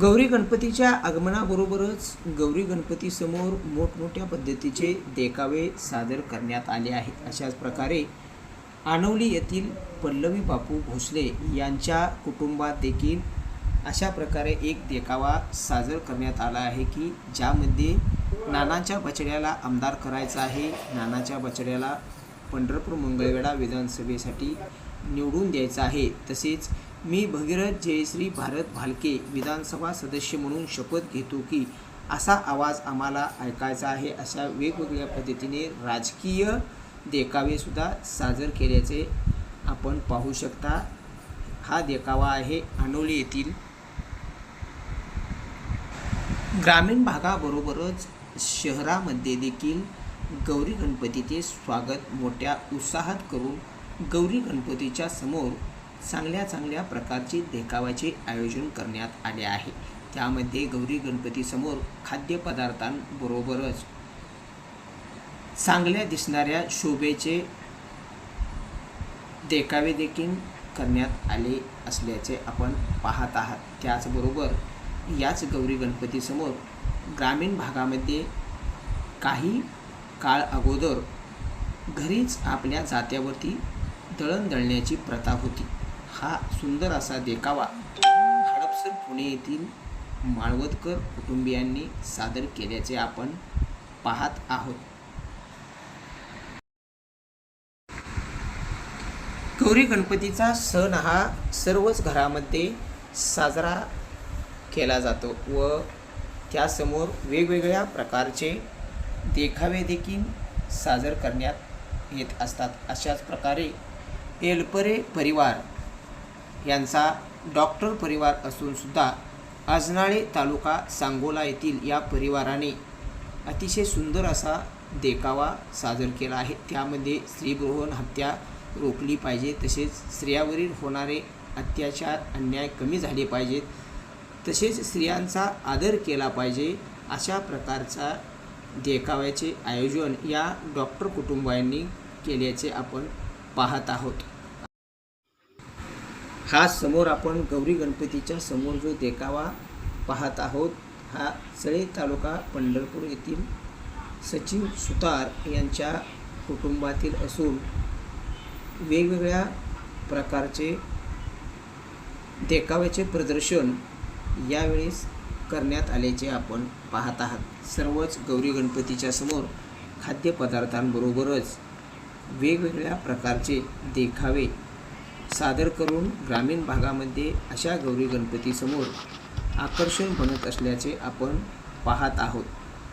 गौरी गणपतीच्या आगमनाबरोबरच गौरी गणपतीसमोर मोठमोठ्या पद्धतीचे देखावे सादर करण्यात आले आहेत. अशाच प्रकारे आनवली येथील पल्लवी बापू भोसले यांच्या कुटुंबात देखील अशा प्रकारे एक देखावा सादर करण्यात आला आहे की ज्यामध्ये नानाच्या बछड्याला आमदार करायचा आहे. नानाच्या बछड्याला पंढरपूर मंगळवेढा विधानसभेसाठी निवडून द्यायचं आहे. तसेच मी भगीरथ जयश्री भारत भालके विधानसभा सदस्य म्हणून शपथ घेतो की असा आवाज आम्हाला ऐकायचा आहे अशा वेगवेगळ्या पद्धतीने राजकीय देखावेसुद्धा सादर केल्याचे आपण पाहू शकता. हा देखावा आहे आनोली येथील. ग्रामीण भागाबरोबरच शहरामध्ये देखील गौरी गणपतीचे स्वागत मोठ्या उत्साहात करून गौरी गणपतीच्या समोर चांगल्या चांगल्या प्रकारचे देखावाचे आयोजन करण्यात आले आहे. त्यामध्ये गौरी गणपतीसमोर खाद्यपदार्थांबरोबरच चांगल्या दिसणाऱ्या शोभेचे देखावे देखील करण्यात आले असल्याचे आपण पाहत आहात. त्याचबरोबर याच गौरी गणपतीसमोर ग्रामीण भागामध्ये काही काळ अगोदर घरीच आपल्या जात्यावरती दळण दळण्याची प्रथा होती. हा सुंदर असा देखावा. हडपसर पुणे येथील माळवदकर कुटुंबियांनी सादर केल्याचे आपण पाहत आहोत. गौरी गणपतीचा सण हा सर्वच घरामध्ये साजरा केला जातो व त्यासमोर वेगवेगळ्या प्रकारचे देखावे देखील सादर करण्यात येत असतात. अशाच प्रकारे एलपरे परिवार यांचा डॉक्टर परिवार असूनसुद्धा आजनाळे तालुका सांगोला येथील या परिवाराने अतिशय सुंदर असा देखावा सादर केला आहे. त्यामध्ये स्त्रीभ्रूण हत्या रोखली पाहिजे तसेच स्त्रियावरील होणारे अत्याचार अन्याय कमी झाले पाहिजेत तसेच स्त्रियांचा आदर केला पाहिजे अशा प्रकारचा देखाव्याचे आयोजन या डॉक्टर कुटुंबांनी केल्याचे आपण पाहत आहोत. हा समोर आपण गौरी गणपतीच्या समोर जो देखावा पाहत आहोत हा चळे तालुका पंढरपूर येथील सचिन सुतार यांच्या कुटुंबातील असून वेगवेगळ्या प्रकारचे देखाव्याचे प्रदर्शन यावेळेस करण्यात आल्याचे आपण पाहत आहात. सर्वच गौरी गणपतीच्या समोर खाद्यपदार्थांबरोबरच वेगवेगळ्या प्रकारचे देखावे सादर करून ग्रामीण भागामध्ये अशा गौरी गणपतीसमोर आकर्षण बनत असल्याचे आपण पाहत आहोत.